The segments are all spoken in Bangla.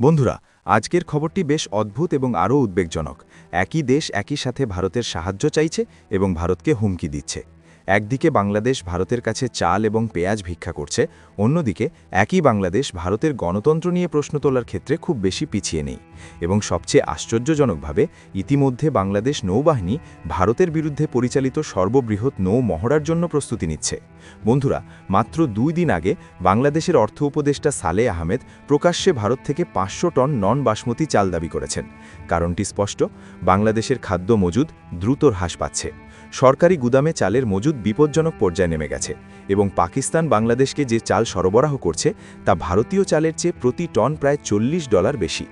বন্ধুরা, আজকের খবরটি বেশ অদ্ভুত এবং আরও উদ্বেগজনক। একই দেশ একই সাথে ভারতের সাহায্য চাইছে এবং ভারতকে হুমকি দিচ্ছে। একদিকে বাংলাদেশ ভারতের কাছে চাল এবং পেঁয়াজ ভিক্ষা করছে, অন্যদিকে একই বাংলাদেশ ভারতের গণতন্ত্র নিয়ে প্রশ্ন তোলার ক্ষেত্রে খুব বেশি পিছিয়ে নেই। এবং সবচেয়ে আশ্চর্যজনকভাবে, ইতিমধ্যে বাংলাদেশ নৌবাহিনী ভারতের বিরুদ্ধে পরিচালিত সর্ববৃহৎ নৌ মহড়ার জন্য প্রস্তুতি নিচ্ছে। বন্ধুরা, মাত্র দুই দিন আগে বাংলাদেশের অর্থ উপদেষ্টা সালে আহমেদ প্রকাশ্যে ভারত থেকে পাঁচশো টন নন বাসমতি চাল দাবি করেছেন। কারণটি স্পষ্ট, বাংলাদেশের খাদ্য মজুদ দ্রুত হ্রাস পাচ্ছে। সরকারি গুদামে চালের মজুদ বিপজ্জনক পর্যায়ে নেমে গেছে এবং পাকিস্তান বাংলাদেশকে যে চাল সরবরাহ করছে তা ভারতীয় চালের চেয়ে প্রতি টন প্রায় চল্লিশ ডলার বেশি।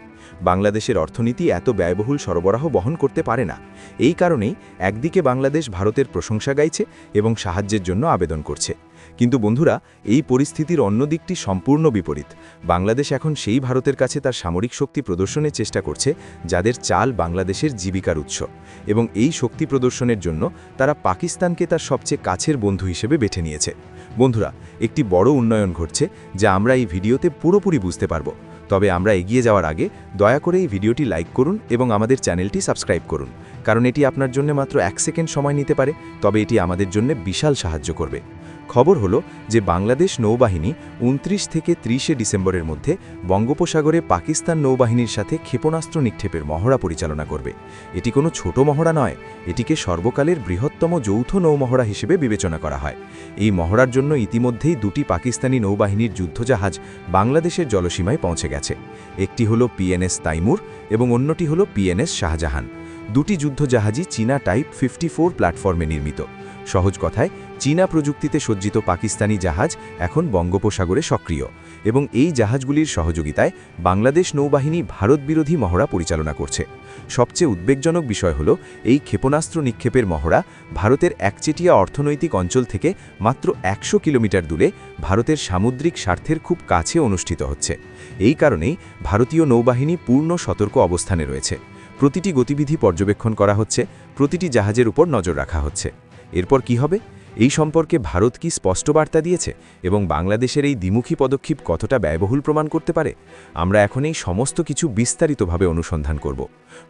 বাংলাদেশের অর্থনীতি এত ব্যয়বহুল সরবরাহ বহন করতে পারে না। এই কারণেই একদিকে বাংলাদেশ ভারতের প্রশংসা গাইছে এবং সাহায্যের জন্য আবেদন করছে। কিন্তু বন্ধুরা, এই পরিস্থিতির অন্য দিকটি সম্পূর্ণ বিপরীত। বাংলাদেশ এখন সেই ভারতের কাছে তার সামরিক শক্তি প্রদর্শনের চেষ্টা করছে, যাদের চাল বাংলাদেশের জীবিকার উৎস। এবং এই শক্তি প্রদর্শনের জন্য তারা পাকিস্তানকে তার সবচেয়ে কাছের বন্ধু হিসেবে বেছে নিয়েছে। বন্ধুরা, একটি বড় উন্নয়ন ঘটছে, যা আমরা এই ভিডিওতে পুরোপুরি বুঝতে পারব। তবে আমরা এগিয়ে যাওয়ার আগে দয়া করে এই ভিডিওটি লাইক করুন এবং আমাদের চ্যানেলটি সাবস্ক্রাইব করুন, কারণ এটি আপনার জন্য মাত্র এক সেকেন্ড সময় নিতে পারে, তবে এটি আমাদের জন্য বিশাল সাহায্য করবে। খবর হলো যে বাংলাদেশ নৌবাহিনী উনত্রিশ থেকে ত্রিশে ডিসেম্বরের মধ্যে বঙ্গোপসাগরে পাকিস্তান নৌবাহিনীর সাথে ক্ষেপণাস্ত্র নিক্ষেপের মহড়া পরিচালনা করবে। এটি কোনো ছোট মহড়া নয়, এটিকে সর্বকালের বৃহত্তম যৌথ নৌমহড়া হিসেবে বিবেচনা করা হয়। এই মহড়ার জন্য ইতিমধ্যেই দুটি পাকিস্তানি নৌবাহিনীর যুদ্ধজাহাজ বাংলাদেশের জলসীমায় পৌঁছে গেছে। একটি হল পিএনএস তাইমুর এবং অন্যটি হল পিএনএস শাহজাহান। দুটি যুদ্ধজাহাজই চীনা টাইপ ফিফটি ফোর প্ল্যাটফর্মে নির্মিত। সহজ কথায় চীনা প্রযুক্তিতে সজ্জিত পাকিস্তানি জাহাজ এখন বঙ্গোপসাগরে সক্রিয় এবং এই জাহাজগুলির সহযোগিতায় বাংলাদেশ নৌবাহিনী ভারত বিরোধী মহড়া পরিচালনা করছে। সবচেয়ে উদ্বেগজনক বিষয় হল, এই ক্ষেপণাস্ত্র নিক্ষেপের মহড়া ভারতের একচেটিয়া অর্থনৈতিক অঞ্চল থেকে মাত্র একশো কিলোমিটার দূরে ভারতের সামুদ্রিক স্বার্থের খুব কাছে অনুষ্ঠিত হচ্ছে। এই কারণেই ভারতীয় নৌবাহিনী পূর্ণ সতর্ক অবস্থানে রয়েছে। প্রতিটি গতিবিধি পর্যবেক্ষণ করা হচ্ছে, প্রতিটি জাহাজের উপর নজর রাখা হচ্ছে। এরপর কি হবে? এই সম্পর্কে ভারত কি স্পষ্ট বার্তা দিয়েছে এবং বাংলাদেশের এই দ্বিমুখী পদক্ষেপ কতটা ব্যয়বহুল প্রমাণ করতে পারে? আমরা এখন এই সমস্ত কিছু বিস্তারিতভাবে অনুসন্ধান করব।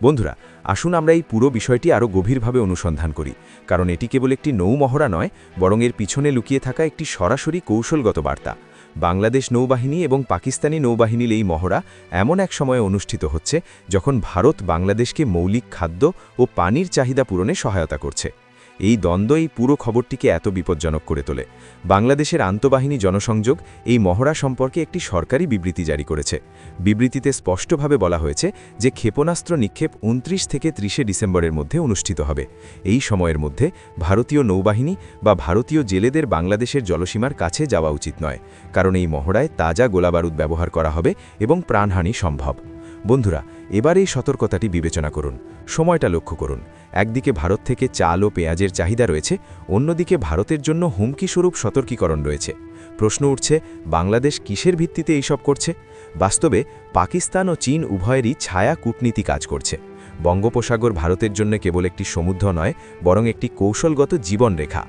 বন্ধুরা, আসুন আমরা এই পুরো বিষয়টি আরও গভীরভাবে অনুসন্ধান করি। কারণ এটি কেবল একটি নৌমহড়া নয়, বরং এর পিছনে লুকিয়ে থাকা একটি সরাসরি কৌশলগত বার্তা। বাংলাদেশ নৌবাহিনী এবং পাকিস্তানি নৌবাহিনীর এই মহড়া এমন এক সময়ে অনুষ্ঠিত হচ্ছে যখন ভারত বাংলাদেশকে মৌলিক খাদ্য ও পানির চাহিদা পূরণে সহায়তা করছে। এই দ্বন্দ্ব এই পুরো খবরটিকে এত বিপজ্জনক করে তোলে। বাংলাদেশের আন্তঃবাহিনী জনসংযোগ এই মহড়া সম্পর্কে একটি সরকারি বিবৃতি জারি করেছে। বিবৃতিতে স্পষ্টভাবে বলা হয়েছে যে ক্ষেপণাস্ত্র নিক্ষেপ উনত্রিশ থেকে ত্রিশে ডিসেম্বরের মধ্যে অনুষ্ঠিত হবে। এই সময়ের মধ্যে ভারতীয় নৌবাহিনী বা ভারতীয় জেলেদের বাংলাদেশের জলসীমার কাছে যাওয়া উচিত নয়, কারণ এই মহড়ায় তাজা গোলাবারুদ ব্যবহার করা হবে এবং প্রাণহানি সম্ভব। বন্ধুরা, এবার এই সতর্কতাটি বিবেচনা করুন। সময়টা লক্ষ্য করুন। একদিকে ভারত থেকে চাল ও পেঁয়াজের চাহিদা রয়েছে, অন্যদিকে ভারতের জন্য হুমকিস্বরূপ সতর্কীকরণ রয়েছে। প্রশ্ন উঠছে, বাংলাদেশ কিসের ভিত্তিতে এইসব করছে? বাস্তবে, পাকিস্তান ও চীন উভয়েরই ছায়া কূটনীতি কাজ করছে। বঙ্গোপসাগর ভারতের জন্য কেবল একটি সমুদ্র নয়, বরং একটি কৌশলগত জীবনরেখা।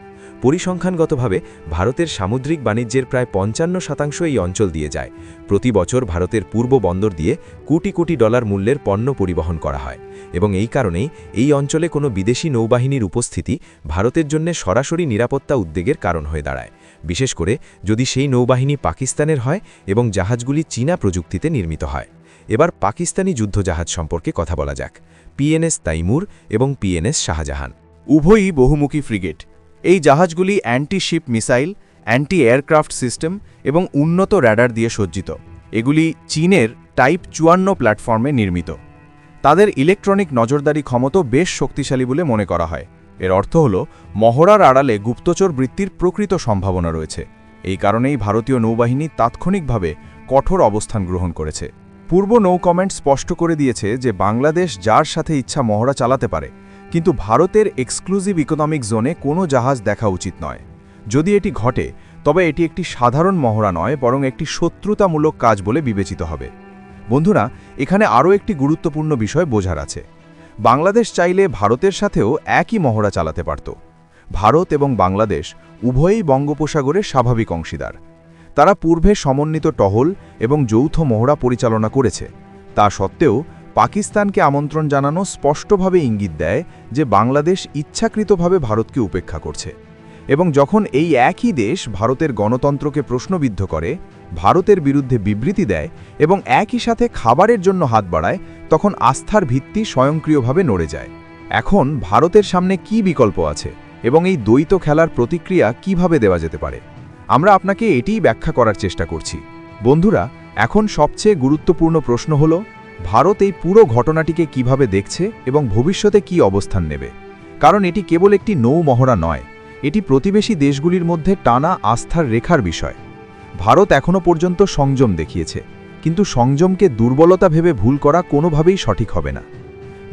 পরিসংখ্যানগতভাবে ভারতের সামুদ্রিক বাণিজ্যের প্রায় পঞ্চান্ন শতাংশ এই অঞ্চল দিয়ে যায়। প্রতি বছর ভারতের পূর্ব বন্দর দিয়ে কোটি কোটি ডলার মূল্যের পণ্য পরিবহন করা হয় এবং এই কারণেই এই অঞ্চলে কোনো বিদেশি নৌবাহিনীর উপস্থিতি ভারতের জন্য সরাসরি নিরাপত্তা উদ্বেগের কারণ হয়ে দাঁড়ায়। বিশেষ করে যদি সেই নৌবাহিনী পাকিস্তানের হয় এবং জাহাজগুলি চীনা প্রযুক্তিতে নির্মিত হয়। এবার পাকিস্তানি যুদ্ধজাহাজ সম্পর্কে কথা বলা যাক। পিএনএস তাইমুর এবং পিএনএস শাহজাহান। উভয়ই বহুমুখী ফ্রিগেট। এই জাহাজগুলি anti ship missile anti aircraft system এবং উন্নত র্যাডার দিয়ে সজ্জিত। এগুলি চীনের টাইপ চুয়ান্ন প্ল্যাটফর্মে নির্মিত। তাদের ইলেকট্রনিক নজরদারি ক্ষমতা বেশ শক্তিশালী বলে মনে করা হয়। এর অর্থ হল, মহড়ার আড়ালে গুপ্তচর বৃত্তির প্রকৃত সম্ভাবনা রয়েছে। এই কারণেই ভারতীয় নৌবাহিনী তাৎক্ষণিকভাবে কঠোর অবস্থান গ্রহণ করেছে। পূর্ব নৌ কমেন্ট স্পষ্ট করে দিয়েছে যে বাংলাদেশ যার সাথে ইচ্ছা মহড়া চালাতে পারে কিন্তু ভারতের এক্সক্লুসিভ ইকোনমিক জোনে কোনো জাহাজ দেখা উচিত নয়। যদি এটি ঘটে, তবে এটি একটি সাধারণ মহড়া নয়, বরং একটি শত্রুতামূলক কাজ বলে বিবেচিত হবে। বন্ধুরা, এখানে আরও একটি গুরুত্বপূর্ণ বিষয় বোঝার আছে। বাংলাদেশ চাইলে ভারতের সাথেও একই মহড়া চালাতে পারত। ভারত এবং বাংলাদেশ উভয়ই বঙ্গোপসাগরের স্বাভাবিক অংশীদার। তারা পূর্বে সমন্বিত টহল এবং যৌথ মহড়া পরিচালনা করেছে। তা সত্ত্বেও পাকিস্তানকে আমন্ত্রণ জানানো স্পষ্টভাবে ইঙ্গিত দেয় যে বাংলাদেশ ইচ্ছাকৃতভাবে ভারতকে উপেক্ষা করছে এবং যখন এই একই দেশ ভারতের গণতন্ত্রকে প্রশ্নবিদ্ধ করে, ভারতের বিরুদ্ধে বিবৃতি দেয় এবং একই সাথে খাবারের জন্য হাত বাড়ায়, তখন আস্থার ভিত্তি স্বয়ংক্রিয়ভাবে নড়ে যায়। এখন ভারতের সামনে কি বিকল্প আছে এবং এই দ্বৈত খেলার প্রতিক্রিয়া কীভাবে দেওয়া যেতে পারে? আমরা আপনাকে এটিই ব্যাখ্যা করার চেষ্টা করছি। বন্ধুরা, এখন সবচেয়ে গুরুত্বপূর্ণ প্রশ্ন হল ভারত এই পুরো ঘটনাটিকে কীভাবে দেখছে এবং ভবিষ্যতে কি অবস্থান নেবে? কারণ এটি কেবল একটি নৌ মহড়া নয়, এটি প্রতিবেশী দেশগুলির মধ্যে টানা আস্থার রেখার বিষয়। ভারত এখনও পর্যন্ত সংযম দেখিয়েছে, কিন্তু সংযমকে দুর্বলতা ভেবে ভুল করা কোনোভাবেই সঠিক হবে না।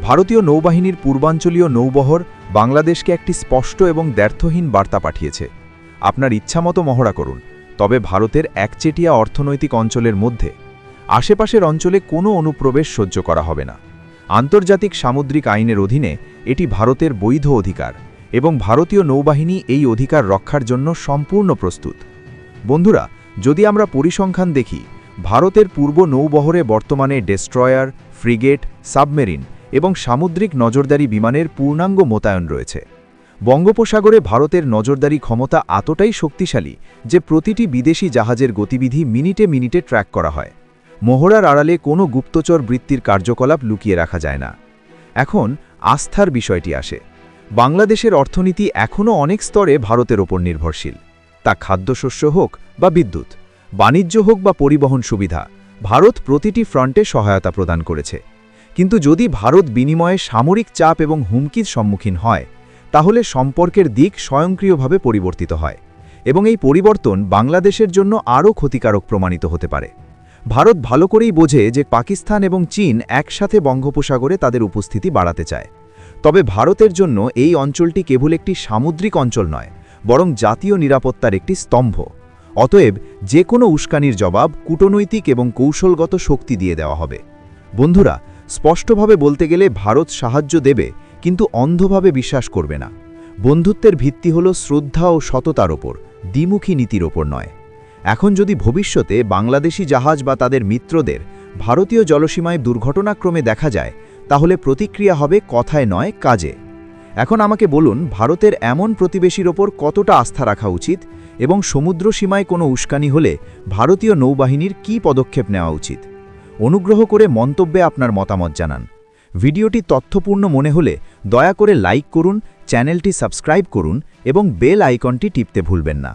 ভারতীয় নৌবাহিনীর পূর্বাঞ্চলীয় নৌবহর বাংলাদেশকে একটি স্পষ্ট এবং দ্ব্যর্থহীন বার্তা পাঠিয়েছে। আপনার ইচ্ছামতো মহড়া করুন, তবে ভারতের একচেটিয়া অর্থনৈতিক অঞ্চলের মধ্যে আশেপাশের অঞ্চলে কোনো অনুপ্রবেশ সহ্য করা হবে না। আন্তর্জাতিক সামুদ্রিক আইনের অধীনে এটি ভারতের বৈধ অধিকার এবং ভারতীয় নৌবাহিনী এই অধিকার রক্ষার জন্য সম্পূর্ণ প্রস্তুত। বন্ধুরা, যদি আমরা পরিসংখ্যান দেখি, ভারতের পূর্ব নৌবহরে বর্তমানে ডেস্ট্রয়ার, ফ্রিগেট, সাবমেরিন এবং সামুদ্রিক নজরদারি বিমানের পূর্ণাঙ্গ মোতায়েন রয়েছে। বঙ্গোপসাগরে ভারতের নজরদারি ক্ষমতা এতটাই শক্তিশালী যে প্রতিটি বিদেশি জাহাজের গতিবিধি মিনিটে মিনিটে ট্র্যাক করা হয়। মোহরার আড়ালে কোনো গুপ্তচর বৃত্তির কার্যকলাপ লুকিয়ে রাখা যায় না। এখন আস্থার বিষয়টি আসে। বাংলাদেশের অর্থনীতি এখনও অনেক স্তরে ভারতের ওপর নির্ভরশীল। তা খাদ্যশস্য হোক বা বিদ্যুৎ, বাণিজ্য হোক বা পরিবহন সুবিধা, ভারত প্রতিটি ফ্রন্টে সহায়তা প্রদান করেছে। কিন্তু যদি ভারত বিনিময়ে সামরিক চাপ এবং হুমকির সম্মুখীন হয়, তাহলে সম্পর্কের দিক স্বয়ংক্রিয়ভাবে পরিবর্তিত হয় এবং এই পরিবর্তন বাংলাদেশের জন্য আরও ক্ষতিকারক প্রমাণিত হতে পারে। ভারত ভালো করেই বোঝে যে পাকিস্তান এবং চীন একসাথে বঙ্গোপসাগরে তাদের উপস্থিতি বাড়াতে চায়। তবে ভারতের জন্য এই অঞ্চলটি কেবল একটি সামুদ্রিক অঞ্চল নয়, বরং জাতীয় নিরাপত্তার একটি স্তম্ভ। অতএব যে কোনো উস্কানির জবাব কূটনৈতিক এবং কৌশলগত শক্তি দিয়ে দেওয়া হবে। বন্ধুরা, স্পষ্টভাবে বলতে গেলে ভারত সাহায্য দেবে, কিন্তু অন্ধভাবে বিশ্বাস করবে না। বন্ধুত্বের ভিত্তি হল শ্রদ্ধা ও সততার ওপর, দ্বিমুখী নীতির ওপর নয়। এখন যদি ভবিষ্যতে বাংলাদেশি জাহাজ বা তাদের মিত্রদের ভারতীয় জলসীমায় দুর্ঘটনাক্রমে দেখা যায়, তাহলে প্রতিক্রিয়া হবে কথায় নয় কাজে। এখন আমাকে বলুন, ভারতের এমন প্রতিবেশীর ওপর কতটা আস্থা রাখা উচিত এবং সমুদ্র সীমায় কোনো উস্কানি হলে ভারতীয় নৌবাহিনীর কী পদক্ষেপ নেওয়া উচিত? অনুগ্রহ করে মন্তব্যে আপনার মতামত জানান। ভিডিওটি তথ্যপূর্ণ মনে হলে দয়া করে লাইক করুন, চ্যানেলটি সাবস্ক্রাইব করুন এবং বেল আইকনটি টিপতে ভুলবেন না।